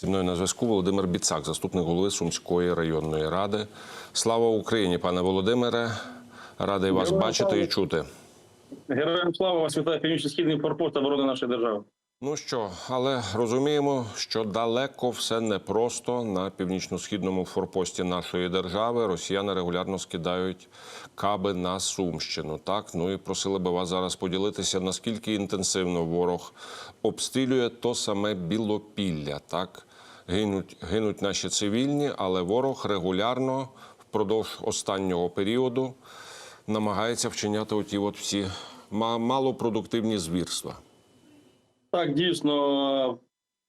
Зі мною на зв'язку Володимир Біцак, заступник голови Сумської районної ради. Слава Україні, пане Володимире. Радий вас Героям бачити слава. і чути. Героям слава вас вітає північно-східний форпост оборони нашої держави. Ну що, але розуміємо, що далеко все непросто на північно-східному форпості нашої держави. Росіяни регулярно скидають каби на Сумщину. Так, ну і просили би вас зараз поділитися, наскільки інтенсивно ворог обстрілює то саме Білопілля. Так, гинуть, гинуть наші цивільні, але ворог регулярно впродовж останнього періоду намагається вчиняти оті от всі малопродуктивні звірства. Так, дійсно,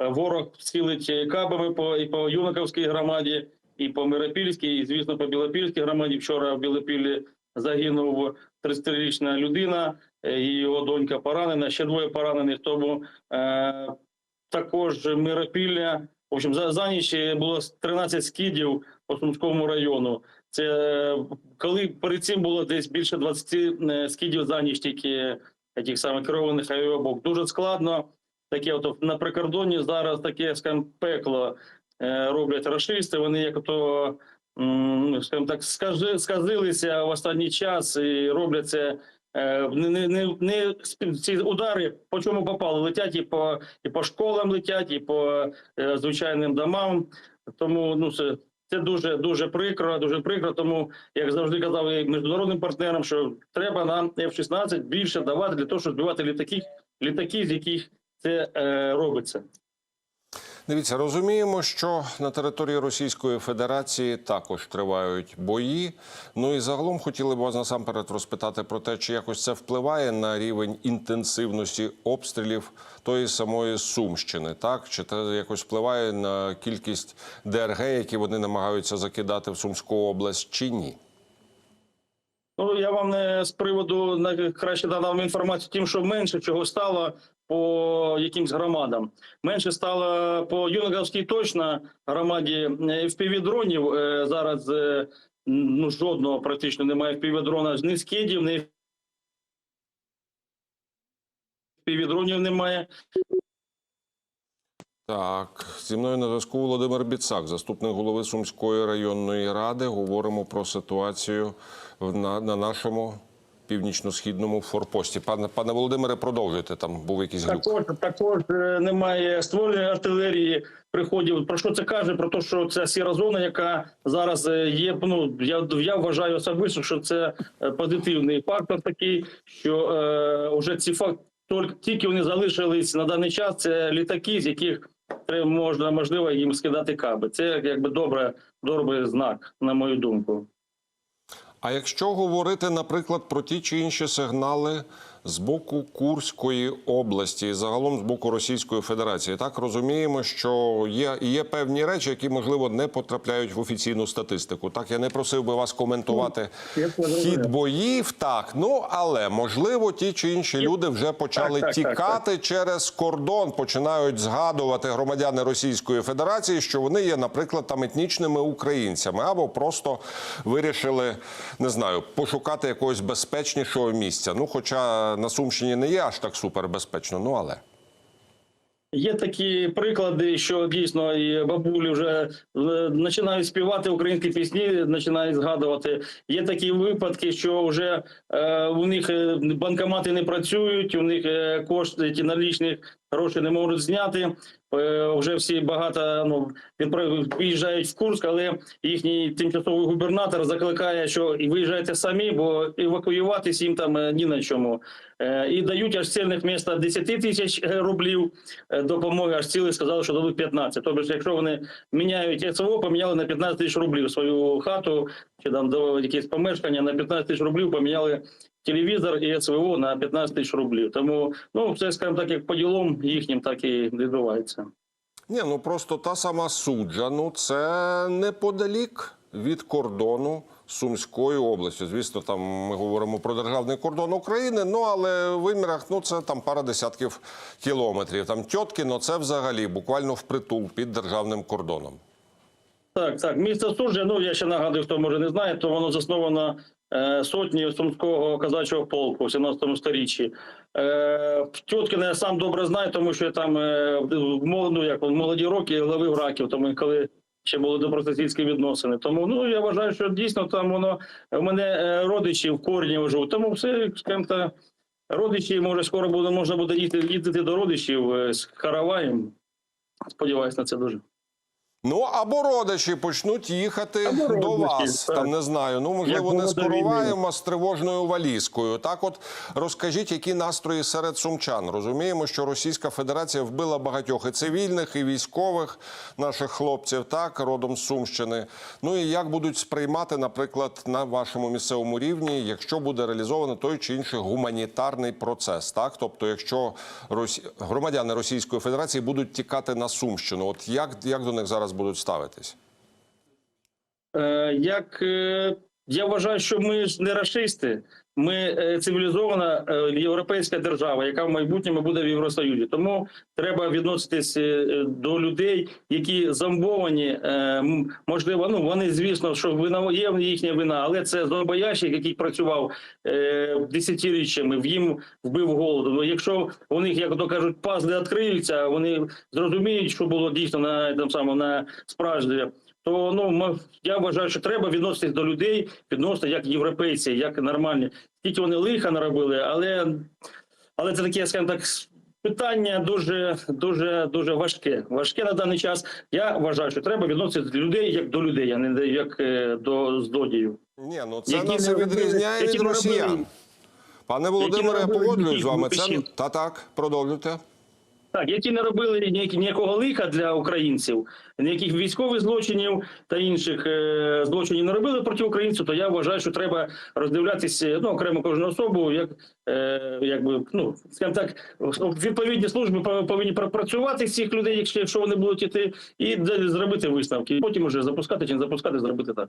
е, ворог цілить кабами по і по Юнаковській громаді, і по Миропільській, і звісно, по Білопільській громаді. Вчора в Білопіллі загинув 30-річна людина, е, його донька поранена, ще двоє поранених. Тому е, також Миропілля. В общем, за, за ніч було 13 скидів по Сумському району. Це е, коли перед цим було десь більше 20 е, скидів за ніч тільки тих самих керованих авіабок. Дуже складно. Таке от на прикордонні зараз таке скажімо, пекло е, роблять рашисти. Вони як то ну, скажімо так сказилися в останній час і роблять це. Е, Не, не, не, ці удари по чому попали, летять і по і по школам летять, і по е, звичайним домам. Тому ну це, це дуже дуже прикро, дуже прикро. Тому як завжди казав і міжнародним партнерам, що треба нам F-16 більше давати для того, щоб збивати літаки, літаки, з яких це е, робиться. Дивіться, розуміємо, що на території Російської Федерації також тривають бої. Ну і загалом хотіли б вас насамперед розпитати про те, чи якось це впливає на рівень інтенсивності обстрілів тої самої Сумщини, так чи це якось впливає на кількість ДРГ, які вони намагаються закидати в Сумську область, чи ні? Ну я вам не з приводу на краще надав інформацію, тим, що менше чого стало по якимсь громадам. Менше стало по Юнаговській точно громаді fpv дронів е, зараз. е, Ну, жодного практично немає fpv дрона ні скидів, ні fpv дронів немає. Так, зі мною на зв'язку Володимир Біцак, заступник голови Сумської районної ради. Говоримо про ситуацію на, на нашому північно-східному форпості. Пане пане Володимире, продовжуйте. Там був якийсь глюк. Також також е, немає ствольної артилерії. Приходів про що це каже? Про те, що це сіра зона, яка зараз е, є. Ну я я вважаю особисто, що це е, позитивний фактор такий, що е, вже ці факти тільки вони залишились на даний час. Це літаки, з яких можна можливо їм скидати каби. Це якби добре, добрий знак, на мою думку. А якщо говорити, наприклад, про ті чи інші сигнали з боку Курської області, і загалом з боку Російської Федерації, так розуміємо, що є, є певні речі, які можливо не потрапляють в офіційну статистику. Так я не просив би вас коментувати хід боїв. Так, ну але можливо, ті чи інші люди вже почали так, так, тікати через кордон, починають згадувати громадяни Російської Федерації, що вони є, наприклад, там етнічними українцями, або просто вирішили не знаю, пошукати якогось безпечнішого місця. Ну, хоча на Сумщині не є аж так супербезпечно, ну але. Є такі приклади, що дійсно і бабулі вже е, починають співати українські пісні, починають згадувати. Є такі випадки, що вже е, у них е, банкомати не працюють, у них е, кошти ті налічні гроші не можуть зняти. Е, вже всі багато ну відпра- виїжджають в Курск, але їхній тимчасовий губернатор закликає, що і виїжджайте самі, бо евакуюватись їм там е, ні на чому. Е, і дають аж цільних міста 10 тисяч рублів допомоги, аж ціли сказали, що дадуть 15. Тобто, якщо вони міняють СВО, поміняли на 15 тисяч рублів свою хату чи там до якесь помешкання на 15 тисяч рублів поміняли телевізор і СВО на 15 тисяч рублів. Тому ну це скажімо так, як по ділом їхнім, так і відбувається. Ні, ну просто та сама суджа, ну це неподалік від кордону Сумської області. Звісно, там ми говоримо про державний кордон України, ну але в вимірах ну це там пара десятків кілометрів. Там Тьоткіно це взагалі буквально впритул під державним кордоном. Так, так. Місто Суржа, ну я ще нагадую, хто може не знає, то воно засновано сотні Сумського казачого полку в 17 сторіччі. Е, Тьоткіна я сам добре знаю, тому що я там е, ну, як, в молоді роки ловив раків, тому коли ще були добросусідські відносини. Тому ну я вважаю, що дійсно там воно в мене е, родичі в корні живуть. Тому все, скажімо так, родичі, може, скоро буде, можна буде їздити, їздити до родичів е, з караваєм. Сподіваюсь на це дуже. Ну або родичі почнуть їхати Або до родичі, вас. так. Там не знаю. Ну можливо, Як не було з тривожною валізкою. Так, от розкажіть, які настрої серед сумчан. Розуміємо, що Російська Федерація вбила багатьох і цивільних, і військових наших хлопців, так родом з Сумщини. Ну і як будуть сприймати, наприклад, на вашому місцевому рівні, якщо буде реалізовано той чи інший гуманітарний процес, так тобто, якщо Росі... громадяни Російської Федерації будуть тікати на Сумщину, от як, як до них зараз будуть ставитись? Е, як е, я вважаю, що ми ж не расисти, ми е, цивілізована е, європейська держава, яка в майбутньому буде в Євросоюзі. Тому треба відноситись е, до людей, які зомбовані. Можливо, ну вони звісно, що вина є їхня вина, але це зомбоящик, який працював десятиріччями, в їм вбив голоду. Ну, якщо у них, як то кажуть, пазли відкриються, вони зрозуміють, що було дійсно на там самому на справжнє то ну м- я вважаю, що треба відноситись до людей, відносно як європейці, як нормальні. Тільки вони лиха наробили, але, але це таке, скажімо так, питання дуже дуже дуже важке. Важке на даний час. Я вважаю, що треба відноситись до людей як до людей, а не як е, до злодіїв. Ні, ну це Які нас не відрізняє від росіян. Пане Володимире, я погоджуюсь з вами. Це та так, продовжуйте. Так, які не робили ніякого лиха для українців, ніяких військових злочинів та інших е, злочинів не робили проти українців, то я вважаю, що треба роздивлятися ну, окремо кожну особу, як е, якби ну скажімо так, відповідні служби повинні пропрацювати цих людей, якщо, якщо вони будуть іти, і зробити висновки. Потім уже запускати чи не запускати, зробити так.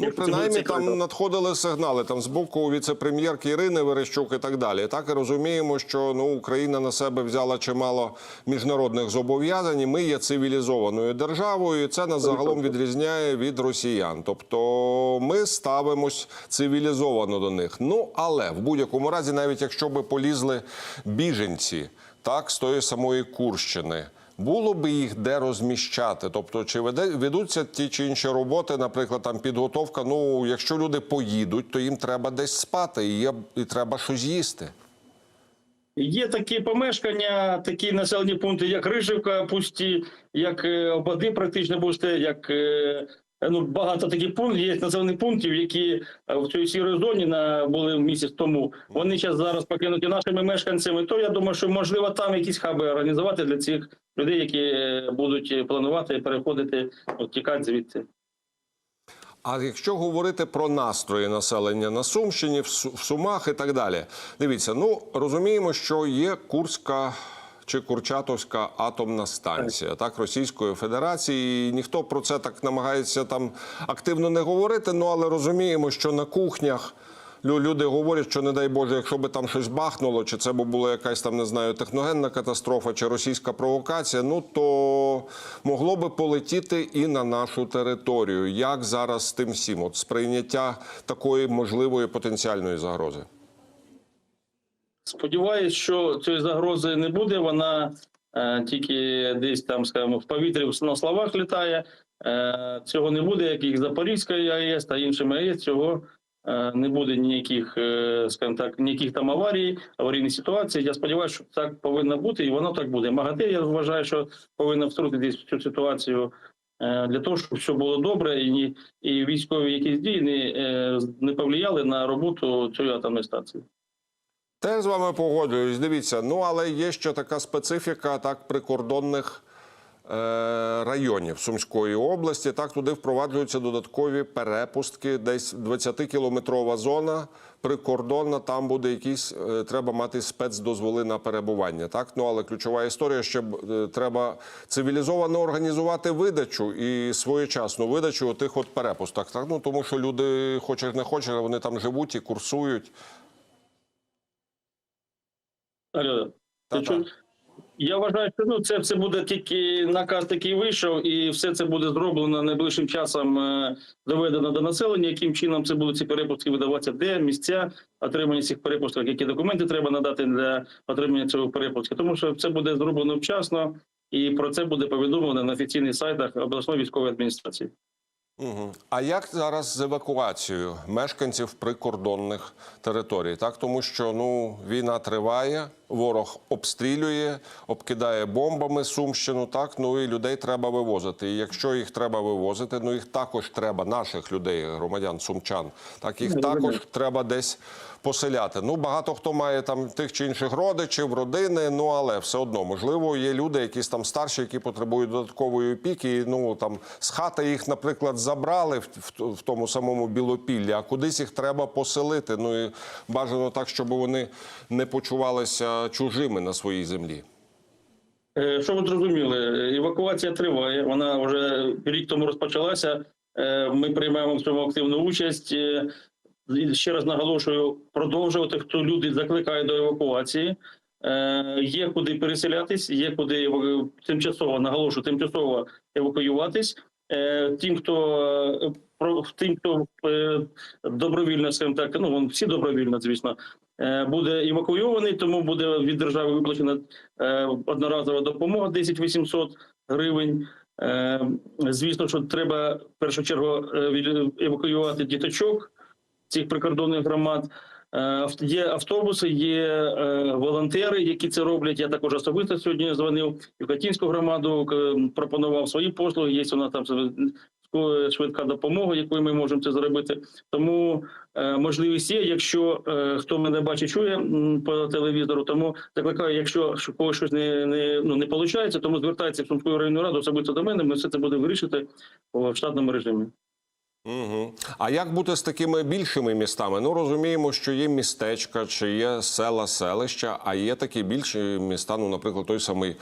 Ну, принаймні там надходили сигнали там з боку віце-прем'єрки Ірини Верещук і так далі. Так і розуміємо, що ну Україна на себе взяла чимало міжнародних зобов'язань. і Ми є цивілізованою державою, і це нас загалом відрізняє від росіян. Тобто ми ставимось цивілізовано до них. Ну але в будь-якому разі, навіть якщо би полізли біженці, так з тої самої Курщини. Було би їх де розміщати, тобто чи ведуться ті чи інші роботи, наприклад, там підготовка. Ну, якщо люди поїдуть, то їм треба десь спати, і є і треба щось їсти. Є такі помешкання, такі населені пункти, як Рижівка, пусті, як Обади, практично пусті, як е, ну багато таких пунктів. Є населених пунктів, які е, в цій сірій зоні на були місяць тому. Вони зараз зараз покинуті нашими мешканцями. То я думаю, що можливо там якісь хаби організувати для цих людей, які е, будуть планувати переходити, тікати звідти. А якщо говорити про настрої населення на Сумщині, в Сумах і так далі, дивіться, ну розуміємо, що є Курська. Чи Курчатовська атомна станція так Російської Федерації, І ніхто про це так намагається там активно не говорити. Ну але розуміємо, що на кухнях лю- люди говорять, що не дай Боже, якщо би там щось бахнуло, чи це б була якась там не знаю техногенна катастрофа, чи російська провокація, ну то могло би полетіти і на нашу територію. Як зараз з тим всім? От сприйняття такої можливої потенціальної загрози? Сподіваюсь, що цієї загрози не буде. Вона е, тільки десь там, скажімо, в повітрі на словах літає. Е, цього не буде, як і Запорізької АЕС та іншими АЕС. Цього е, не буде ніяких, е, скажімо так, ніяких там аварій, аварійних ситуацій. Я сподіваюся, що так повинно бути, і воно так буде. МАГАТЕ, я вважаю, що повинна втрутитись в цю ситуацію. е, Для того щоб все було добре, і, і військові якісь дії не, е, не повлияли на роботу цієї атомної станції. Теж з вами погоджуюсь. Дивіться, ну але є ще така специфіка так прикордонних районів Сумської області. Так, туди впроваджуються додаткові перепустки, десь 20-кілометрова зона прикордонна. Там буде якісь, е, треба мати спецдозволи на перебування. Так, ну але ключова історія, що е, треба цивілізовано організувати видачу і своєчасну видачу тих от перепусток. Так, ну тому що люди, хочеш не хочеш, вони там живуть і курсують. Алло, ти Та-та. Я вважаю, що ну, це все буде тільки наказ такий вийшов, і все це буде зроблено найближчим часом, е, доведено до населення, яким чином це будуть ці перепустки видаватися, де місця отримання цих перепусток, які документи треба надати для отримання цього перепустки. Тому що це буде зроблено вчасно, і про це буде повідомлено на офіційних сайтах обласної військової адміністрації. Угу. А як зараз з евакуацією мешканців прикордонних територій? Так, тому що ну війна триває, ворог обстрілює, обкидає бомбами Сумщину. Так, ну і людей треба вивозити. І якщо їх треба вивозити, ну їх також треба, наших людей, громадян сумчан. Так їх також треба десь поселяти. Ну багато хто має там тих чи інших родичів, родини. Ну але все одно можливо є люди, якісь там старші, які потребують додаткової опіки. І, ну там з хати їх, наприклад, забрали в, в, в тому самому білопіллі, а кудись їх треба поселити. Ну і бажано так, щоб вони не почувалися чужими на своїй землі. Е, Що ви зрозуміли? Евакуація триває. Вона вже рік тому розпочалася. Е, Ми приймаємо в цьому активну участь. Е, Ще раз наголошую, продовжувати, хто люди закликає до евакуації. Є куди переселятись, є куди тимчасово наголошую, тимчасово евакуюватись. Тим, хто тим, хто добровільно, скажімо так, ну всі добровільно, звісно, буде евакуйований, тому буде від держави виплачена е, одноразова допомога 10 800 гривень. Е, Звісно, що треба в першу чергу е, евакуювати діточок цих прикордонних громад. Е, Є автобуси, є е, волонтери, які це роблять. Я також особисто сьогодні дзвонив і в Катінську громаду, пропонував свої послуги. Є у нас там швидка допомога, якою ми можемо це зробити. Тому е, можливість є, якщо е, хто мене бачить, чує по телевізору, тому закликаю, якщо когось щось не, не, ну, не виходить, тому звертайтеся в Сумську районну раду особисто до мене. Ми все це будемо вирішити в штатному режимі. Угу. А як бути з такими більшими містами? Ну розуміємо, що є містечка, чи є села, селища, а є такі більші міста, ну, наприклад, той самий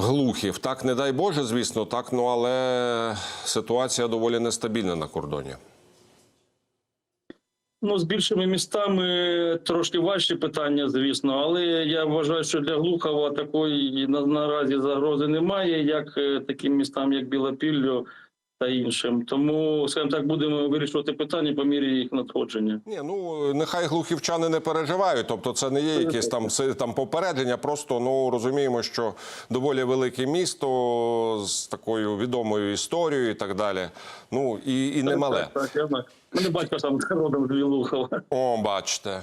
Глухів. Так, не дай Боже, звісно, так, ну але ситуація доволі нестабільна на кордоні. Ну, з більшими містами трошки важче питання, звісно, але я вважаю, що для Глухова такої наразі загрози немає, як е, таким містам, як Білопіллю та іншим. Тому, скажімо так, будемо вирішувати питання по мірі їх надходження. Ні, ну нехай глухівчани не переживають. Тобто, це не є якесь там там попередження. Просто ну розуміємо, що доволі велике місто з такою відомою історією і так далі. Ну і, і немале. Так, так, знаю. Мене батько сам родом з Глухова. О, бачите,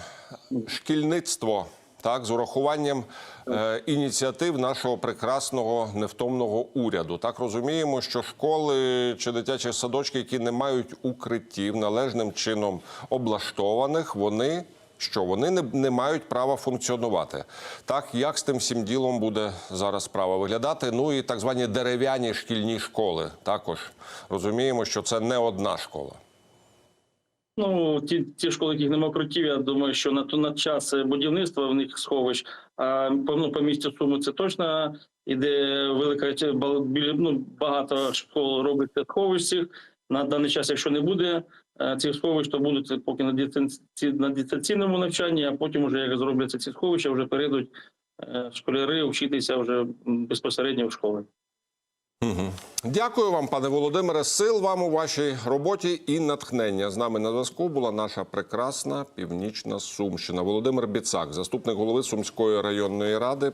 шкільництво. Так, з урахуванням е, ініціатив нашого прекрасного невтомного уряду. Так розуміємо, що школи чи дитячі садочки, які не мають укриттів належним чином облаштованих, вони що вони не, не мають права функціонувати. Так, як з тим всім ділом буде зараз справа виглядати? Ну і так звані дерев'яні шкільні школи. Також розуміємо, що це не одна школа. Ну, ті, ті школи, яких немає укриттів, я думаю, що на, на час будівництва в них сховищ, а ну, по місті Суми це точно іде велика ну, багато школ робиться сховищ. На даний час, якщо не буде е, цих сховищ, то будуть поки на, на дистанційному навчанні, а потім, вже як зробляться ці сховища, вже перейдуть е, школяри вчитися вже безпосередньо в школи. Мгм. Дякую вам, пане Володимире. Сил вам у вашій роботі і натхнення. З нами на зв'язку була наша прекрасна північна Сумщина. Володимир Біцак, заступник голови Сумської районної ради.